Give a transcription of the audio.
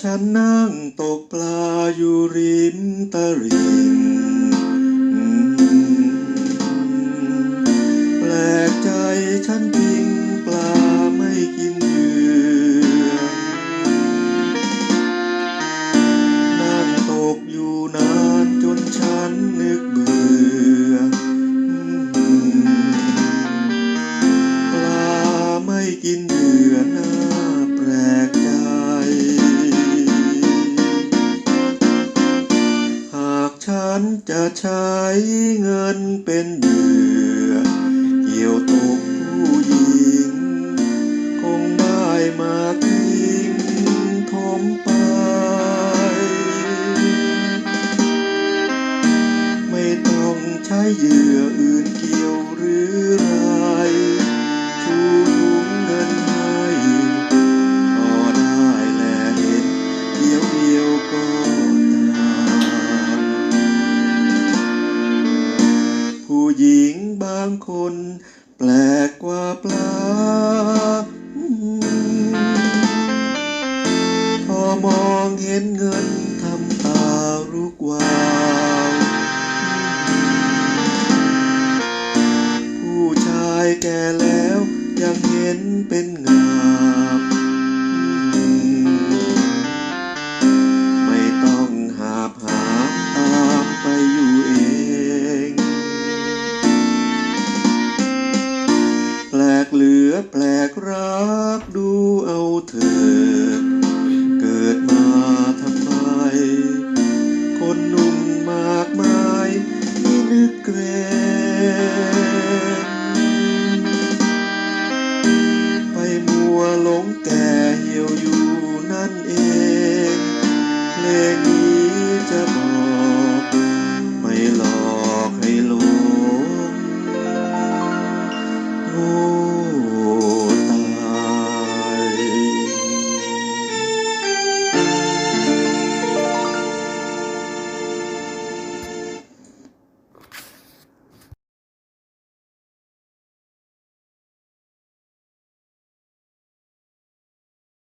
ฉันนั่งตกปลาอยู่ริมตลิ่งแปลกใจฉันพิงปลาไม่กิน ฉันจะใช้เงินเป็นเหยื่อเกี่ยวตกผู้หญิง คงได้มาทิ้งทมไป ไม่ต้องใช้เหยื่ออื่น คน แปลกกว่าปลาพอมองเห็นเงินทำตาลุกวาวผู้ชายแก่แล้วยังเห็นเป็นงา แปลกรักดูเอาเธอเกิดมาทำไม คนหนุ่มมากมายไม่นึกเกรงไปมัวหลงแก่เหี่ยวอยู่นั่นเอง เพลงนี้จะบอก